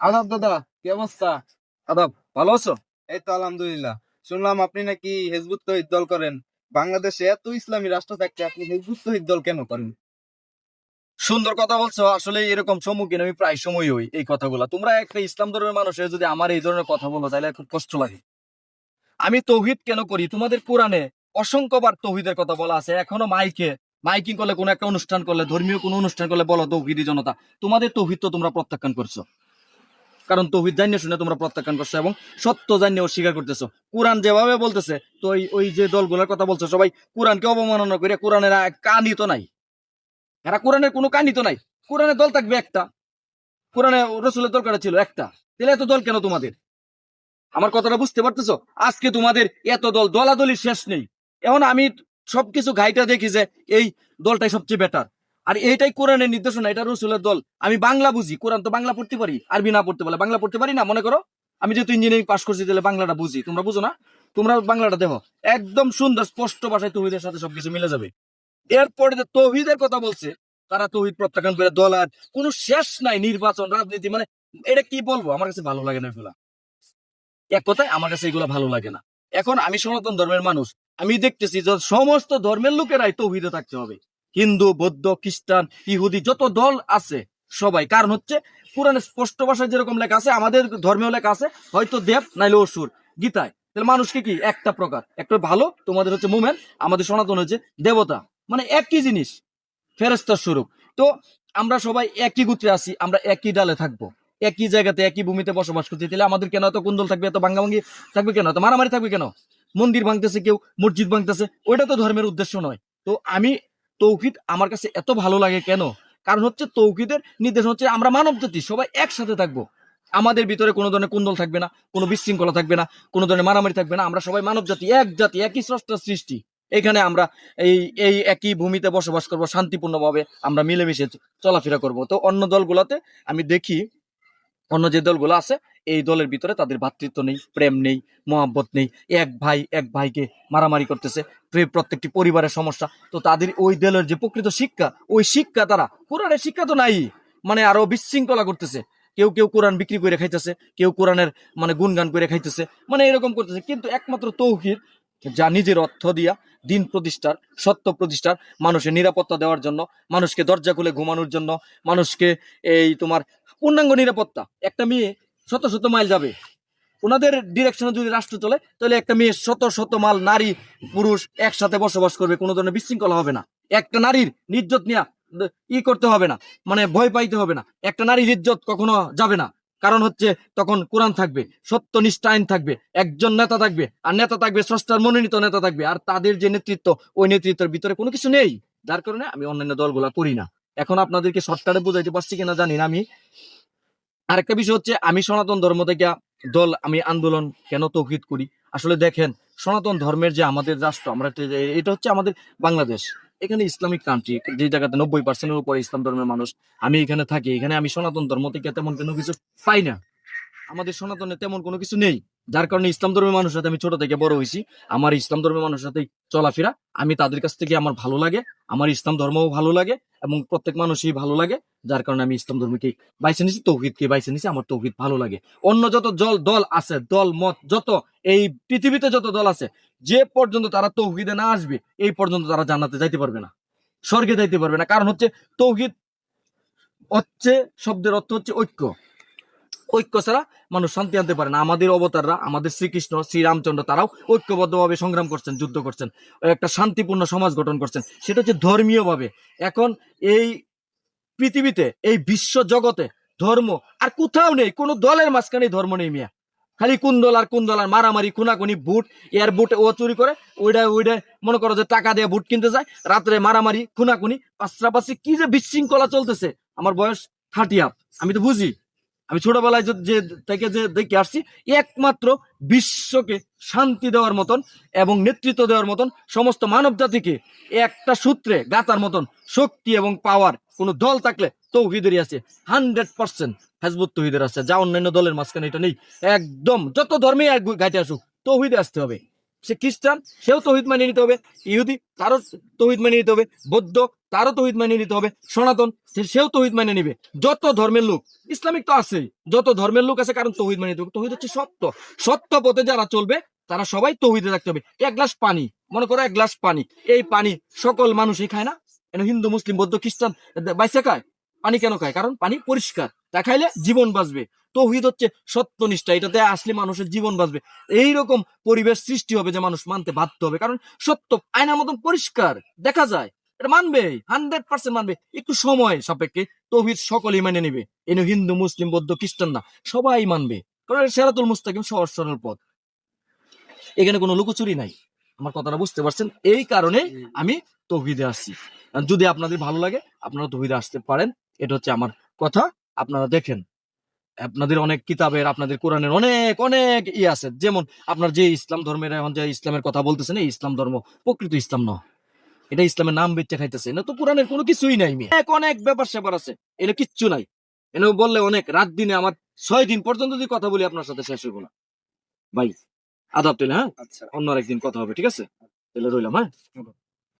আদাব দাদা কি অবস্থা? আদাব ভালো আছো? এই তো আলহামদুলিল্লাহ। শুনলাম আপনি নাকি হেজবুত তহিদ দল করেন। বাংলাদেশে এত ইসলামী রাষ্ট্র থাকতে আপনি হেজবুত তহিদ দল কেন করেন? সুন্দর কথা বলছো আসলে এরকম সম্মুখীন আমি প্রায় সময় হই এই কথাগুলা। তোমরা একটা ইসলাম ধর্মের মানুষ হয়ে যদি আমার এই ধরনের কথা বলো তাহলে খুব কষ্ট লাগে। আমি তৌহিদ কেন করি? তোমাদের কোরআনে অসংখ্যবার তৌহিদের কথা বলা আছে। এখনও মাইকে মাইকিং করলে কোনো একটা অনুষ্ঠান করলে ধর্মীয় কোনো অনুষ্ঠান করলে বলো তৌহিদি জনতা। তোমাদের তৌহিদ তো তোমরা প্রত্যাখ্যান করছ। কারণ তৌহিদ জানিয়ে শুনে তোমরা প্রত্যাখ্যান করছ এবং সত্য জানিয়ে অস্বীকার করতেছো। কোরআন যেভাবে বলতেছে, তো ওই যে দলগুলোর কথা বলছো, সবাই কোরআনকে অবমাননা করে কোরআনের কানই তো নাই। এরা কোরআনের কোনো কানই তো নাই। কোরআনের দল থাকবে একটা। কোরআনে রসুলের দল করা ছিল একটা। তাহলে এত দল কেন তোমাদের? আমার কথাটা বুঝতে পারতেছো? আজকে তোমাদের এত দল দলাদলি শেষ নেই। এখন আমি সবকিছু ঘাইটা দেখি যে এই দলটাই সবচেয়ে বেটার আর এইটাই কোরআনের নির্দেশনা, এটা রসুলের দল। আমি বাংলা বুঝি, কোরআন তো বাংলা পড়তে পারি, আরবি না পড়তে পারলে বাংলা পড়তে পারি না, মনে করো? আমি যেহেতু ইঞ্জিনিয়ারিং পাস করছি, তাহলে বাংলাটা বুঝি। তোমরা বুঝো না? তোমরা বাংলাটা দেখো। একদম সুন্দর, স্পষ্ট ভাষায় তহিদের সাথে সবকিছু মিলে যাবে। এরপরে যে তহিদের কথা বলছে, তারা তহিদ প্রত্যাখ্যান করে দল আর কোনো শেষ নাই, নির্বাচন, রাজনীতি মানে এটা কি বলব? আমার কাছে ভালো লাগে না এগুলা। এক কথায়, আমার কাছে এগুলা ভালো লাগে না। এখন আমি সনাতন ধর্মের মানুষ, আমি দেখতেছি যে সমস্ত ধর্মের লোকেরাই তৌহিদে থাকতে হবে। হিন্দু, বৌদ্ধ, খ্রিস্টান, ইহুদি যত দল আছে সবাই। কারণ হচ্ছে পুরাণে স্পষ্ট ভাষায় যেরকম লেখা আছে, আমাদের ধর্মীয় লেখা আছে, হয়তো দেব নাইলে অসুর। গীতায়। তাহলে মানুষকে কি? একটা প্রকার। একটা ভালো, তোমাদের হচ্ছে মুমেন, আমাদের সনাতন হচ্ছে দেবতা। মানে একই জিনিস ফেরেস্তার স্বরূপ। তো আমরা সবাই একই গুত্রে আছি, আমরা একই ডালে থাকব। একই জায়গাতে, একই ভূমিতে বসবাস করছি। তাহলে আমাদের কেন এত কুন্দল থাকবে, এত ভাঙ্গাভাঙ্গি থাকবে কেন? এত মারামারি থাকবে কেন? মন্দির ভাঙতেছে কেউ, মসজিদ ভাঙতেছে, ওইটা তো ধর্মের উদ্দেশ্য নয়। তো আমি তৌহিদ আমার কাছে এত ভালো লাগে কেন? কারণ হচ্ছে তৌকিদের নির্দেশ হচ্ছে আমরা মানব জাতি সবাই একসাথে থাকব। আমাদের ভিতরে কোনো ধরনের কুন্দল থাকবে না, কোনো বিশৃঙ্খলা থাকবে না, কোনো ধরনের মারামারি থাকবে না, আমরা সবাই মানব জাতি এক জাতি, একই স্রষ্টার সৃষ্টি। এখানে আমরা এই এই একই ভূমিতে বসবাস করব শান্তিপূর্ণভাবে, আমরা মিলেমিশে চলাফেরা করব। তো অন্য দলগুলোতে আমি দেখি অন্য যে দলগুলো আছে, এই দলের ভিতরে তাদের ভ্রাতৃত্ব নেই, প্রেম নেই, মহাব্বত নেই। এক ভাই, এক ভাইকে মারামারি করতেছে প্রত্যেকটি পরিবারের সমস্যা। তো তাদের ওই দলের যে প্রকৃত শিক্ষা, ওই শিক্ষা তারা কোরআনের শিক্ষা তো নাই। মানে আরও বিশৃঙ্খলা করতেছে। কেউ কেউ কোরআন বিক্রি করে খাইতেছে, কেউ কোরআনের মানে গুনগান করে খাইতেছে মানে এরকম করতেছে। কিন্তু একমাত্র তৌহিদ, যা নিজের অর্থ দিয়া দিন প্রতিষ্ঠার, সত্য প্রতিষ্ঠার, মানুষের নিরাপত্তা দেওয়ার জন্য, মানুষকে দরজা খুলে ঘুমানোর জন্য, মানুষকে এই তোমার পূর্ণাঙ্গ নিরাপত্তা। একটা মেয়ে শত শত মাইল যাবে। ওনাদের ডিরেকশনে যদি রাষ্ট্র চলে, তাহলে একটা মেয়ে শত শত মাল নারী, পুরুষ একসাথে বসবাস করবে, কোনো ধরনের বিশৃঙ্খলা হবে না। একটা নারীর নির্যত নিয়ে ই করতে হবে না মানে ভয় পাইতে হবে না। একটা নারীর ইজ্জত কখনো যাবে না। কারণ হচ্ছে তখন কোরআন থাকবে সত্যনিষ্ঠ আইন থাকবে, একজন নেতা থাকবে, আর নেতা থাকবে স্রষ্টার মনোনীত নেতা থাকবে। আর তাদের যে নেতৃত্ব, ওই নেতৃত্বের ভিতরে কোনো কিছু নেই। যার কারণে আমি অন্যান্য দলগুলা করি না। এখন আপনাদেরকে শর্টকাটে বুঝাইতে পারছি কিনা জানি না আমি। আরেকটা বিষয় হচ্ছে, আমি সনাতন ধর্ম থেকে দল, আমি আন্দোলন কেন তৌকিত করি? আসলে দেখেন, সনাতন ধর্মের যে আমাদের রাষ্ট্র, আমরা এটা হচ্ছে আমাদের বাংলাদেশ। এখানে ইসলামিক কান্ট্রি যে জায়গাতে নব্বই পার্সেন্টের উপরে ইসলাম ধর্মের মানুষ, আমি এখানে থাকি, এখানে আমি সনাতন ধর্ম থেকে তেমন কোনো কিছু পাই না। আমাদের সনাতনে তেমন কোনো কিছু নেই। যার কারণে ইসলাম ধর্মের মানুষের সাথে আমি ছোট থেকে বড় হয়েছি। আমার ইসলাম ধর্মের মানুষের সাথে চলাফেরা, আমি তাদের কাছ থেকে আমার ভালো লাগে, আমার ইসলাম ধর্মও ভালো লাগে এবং প্রত্যেক মানুষই ভালো লাগে। যার কারণে আমি ইসলাম ধর্মকে বাইছে নিছি, তৌহিদকে বাইছে নিছি, আমার তৌহিদ ভালো লাগে। অন্য যত জল, দল আছে, দল, মত, যত, এই পৃথিবীতে যত দল আছে, যে পর্যন্ত তারা তৌহিদে না আসবে, এই পর্যন্ত তারা জান্নাতে যাইতে পারবে না, স্বর্গে যাইতে পারবে না। কারণ হচ্ছে তৌহিদ হচ্ছে, শব্দের অর্থ হচ্ছে ঐক্য। ঐক্য ছাড়া মানুষ শান্তি আনতে পারে না। আমাদের অবতাররা, আমাদের শ্রীকৃষ্ণ, শ্রীরামচন্দ্র, তারাও ঐক্যবদ্ধভাবে সংগ্রাম করছেন, যুদ্ধ করছেন, একটা শান্তিপূর্ণ সমাজ গঠন করছেন। সেটা হচ্ছে ধর্মীয়ভাবে। এখন এই পৃথিবীতে, এই বিশ্ব জগতে ধর্ম আর কোথাও নেই, কোনো দলের মাঝখানে ধর্ম নেই মিয়া। খালি কোন দল আর কোন দল আর মারামারি, খুনাখুনি বুট এর বুট ও চুরি করে ওইটা ওইটা মনে করো যে টাকা দিয়ে বুট কিনতে যায়, রাত্রে মারামারি, খুনাখুনি পাশাপাশি কি যে বিশৃঙ্খলা চলতেছে, আমার বয়স থার্টি আপ আমি তো বুঝি। আমি ছোটবেলায় যে- থেকে যে দেখে আসছি, একমাত্র বিশ্বকে শান্তি দেওয়ার মতন এবং নেতৃত্ব দেওয়ার মতন সমস্ত মানব জাতিকে একটা সূত্রে, গাতার মতন শক্তি এবং পাওয়ার কোন দল থাকলে তৌহিদেরই আছে, হান্ড্রেড পার্সেন্ট হেজবুত তৌহিদের আছে। যা অন্যান্য দলের মাঝখানে এটা নেই। একদম, যত ধর্মে গাইতে আসুক, তৌহিদে আসতে হবে। সে খ্রিস্টান, সেও তহিদ মানিয়ে নিতে হবে। ইহুদি, তারও তহিদ মানিয়ে নিতে হবে। বৌদ্ধ, তারও তহিদ মানিয়ে নিতে হবে। সনাতন সেও তহিদ মানিয়ে নিবে। যত ধর্মের লোক, ইসলামিক তো আছে যত ধর্মের লোক আছে, কারণ তহিদ মানিয়ে নিতে হবে। তহিদ হচ্ছে সত্য। সত্য পথে যারা চলবে, তারা সবাই তৌহিদে থাকতে হবে। এক গ্লাস পানি, মনে করো এক গ্লাস পানি। এই পানি সকল মানুষই খায় না? হিন্দু, মুসলিম, বৌদ্ধ, খ্রিস্টান বাইসে খায় পানি কেন খায়? কারণ পানি পরিষ্কার। তা খাইলে জীবন বাঁচবে। তৌহিদ হচ্ছে সত্যনিষ্ঠা। এটাতে আসলে মানুষের জীবন বাঁচবে। এইরকম পরিবেশ সৃষ্টি হবে যে মানুষ মানতে বাধ্য হবে। কারণ সত্য আয়নার মতন পরিষ্কার। দেখা যায় এটা মানবে হান্ড্রেড পার্সেন্ট মানবে। একটু সময় সাপেক্ষে তৌহিদ সকলেই মেনে নিবে। এনে হিন্দু মুসলিম বৌদ্ধ খ্রিস্টান না সবাই মানবে। কারণ সেরাতুল মুস্তাকিম সহজ সরল পথ। এখানে কোনো লুকোচুরি নাই। আমার কথাটা বুঝতে পারছেন? এই কারণে আমি তৌহিদে আসছি। যদি আপনাদের ভালো লাগে আপনারা তৌহিদে আসতে পারেন। এটা হচ্ছে আমার কথা। আপনারা দেখেন আপনাদের অনেক কিতাবের আপনাদের কোরআনের অনেক অনেক ই আছে। যেমন আপনার যে ইসলাম ধর্মের এখন যে ইসলামের কথা বলতেছেন এই ইসলাম ধর্ম প্রকৃত ইসলাম নয়। এটা ইসলামের নাম বেচে খাইতেছে। না তো কোরআনের কোনো কিছুই নাই। অনেক অনেক ব্যাপার স্যাপার আছে। এটা কিচ্ছু নাই। এনে বললে অনেক রাত দিনে আমার ছয় দিন পর্যন্ত যদি কথা বলি আপনার সাথে শেষ হইব না। ভাই আদাব তাহলে হ্যাঁ? আচ্ছা। অন্য একদিন কথা হবে ঠিক আছে? তাহলে রইলাম হ্যাঁ?